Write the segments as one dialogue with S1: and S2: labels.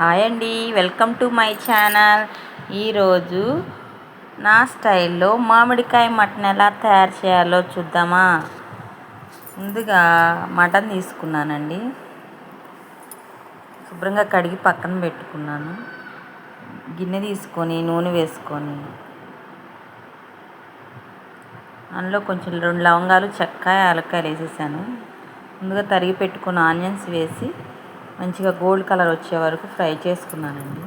S1: Hi అండి welcome to my channel. ఈరోజు నా స్టైల్లో మామిడికాయ మటన్ ఎలా తయారు చేయాలో చూద్దామా? ముందుగా మటన్ తీసుకున్నానండి. శుభ్రంగా కడిగి పక్కన పెట్టుకున్నాను. గిన్నె తీసుకొని నూనె వేసుకొని. అందులో కొంచెం రెండు లవంగాలు చెక్క యాలక్కాయలు వేసేసాను. ముందుగా తరిగి పెట్టుకున్న ఆనియన్స్ వేసి మంచిగా గోల్డ్ కలర్ వచ్చే వరకు ఫ్రై చేసుకున్నానండి.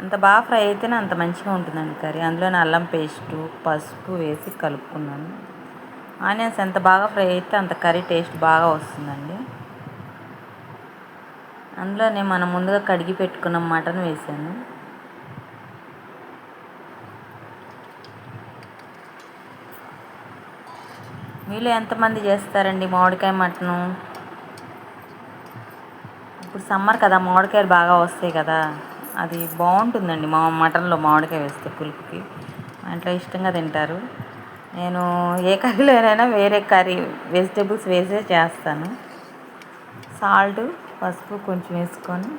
S1: అంత బాగా ఫ్రై అయితేనే అంత మంచిగా ఉంటుందండి కర్రీ. అందులోనే అల్లం పేస్టు పసుపు వేసి కలుపుకున్నాను. ఆనియన్స్ ఎంత బాగా ఫ్రై అయితే అంత కర్రీ టేస్ట్ బాగా వస్తుందండి. అందులోనే మనం ముందుగా కడిగి పెట్టుకున్న మటన్ వేసాను. మీలో ఎంతమంది చేస్తారండి మామిడికాయ మటను? ఇప్పుడు సమ్మర్ కదా మామిడికాయలు బాగా వస్తాయి కదా. అది బాగుంటుందండి మా మటన్లో మామిడికాయ వేస్తే పులుపుకి. మా ఇంట్లో ఇష్టంగా తింటారు. నేను ఏ కర్రీలోనైనా వేరే కర్రీ వెజిటేబుల్స్ వేసే చేస్తాను. సాల్ట్ పసుపు కొంచెం వేసుకొని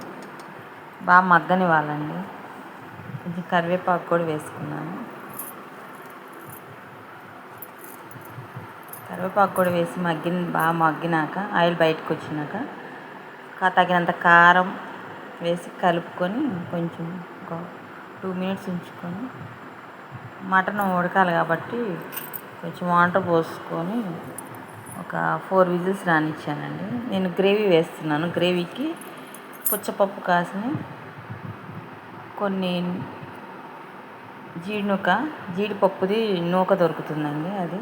S1: బాగా మగ్గనివ్వాలండి. కొంచెం కరివేపాకు కూడా వేసుకున్నాను. కరివేపాకు కూడా వేసి మగ్గిన బాగా మగ్గినాక ఆయిల్ బయటకు వచ్చినాక తగినంత కారం వేసి కలుపుకొని కొంచెం ఒక టూ మినిట్స్ ఉంచుకొని మటన్ ఉడకాలి కాబట్టి కొంచెం వాటర్ పోసుకొని ఒక ఫోర్ విజిల్స్ రానిచ్చానండి. నేను గ్రేవీ వేస్తున్నాను. గ్రేవీకి పుచ్చపప్పు కాసిన కొన్ని జీడినూక జీడిపప్పుది నూక దొరుకుతుందండి అది.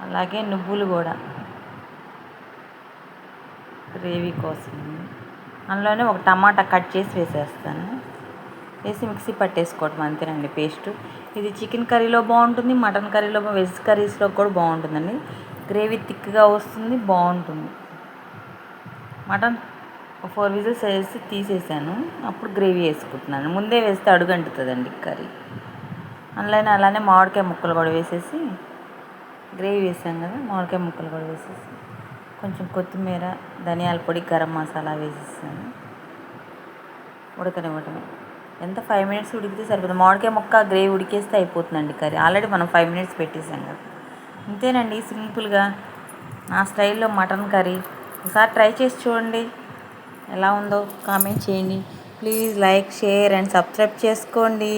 S1: అలాగే నువ్వులు కూడా. గ్రేవీ కోసం. అందులోనే ఒక టమాటా కట్ చేసి వేసేస్తాను. వేసి మిక్సీ పట్టేసుకోవటం అంతేనండి పేస్ట్. ఇది చికెన్ కర్రీలో బాగుంటుంది మటన్ కర్రీలో వెజ్ కర్రీస్లో కూడా బాగుంటుందండి. గ్రేవీ థిక్గా వస్తుంది బాగుంటుంది. మటన్ ఫోర్ విజిల్స్ వేసి తీసేసాను. అప్పుడు గ్రేవీ వేసుకుంటున్నాను. ముందే వేస్తే అడుగంటుతుందండి కర్రీ. అందులోనే అలానే మామిడికాయ ముక్కలు కూడా వేసేసి గ్రేవీ వేసాం కదా మామిడికాయ ముక్కలు కూడా వేసేసి. కొంచెం కొత్తిమీర ధనియాల పొడి గరం మసాలా వేసేసాను. ఉడకనివ్వటమే ఎంత ఫైవ్ మినిట్స్ ఉడికితే సరిపోతుంది. మామిడికాయ ముక్క గ్రేవీ ఉడికేస్తే అయిపోతుందండి కర్రీ. ఆల్రెడీ మనం ఫైవ్ మినిట్స్ పెట్టేసాం కదా. అంతేనండి సింపుల్గా నా స్టైల్లో మటన్ కర్రీ. ఒకసారి ట్రై చేసి చూడండి. ఎలా ఉందో కామెంట్ చేయండి. Please like share and subscribe చేసుకోండి.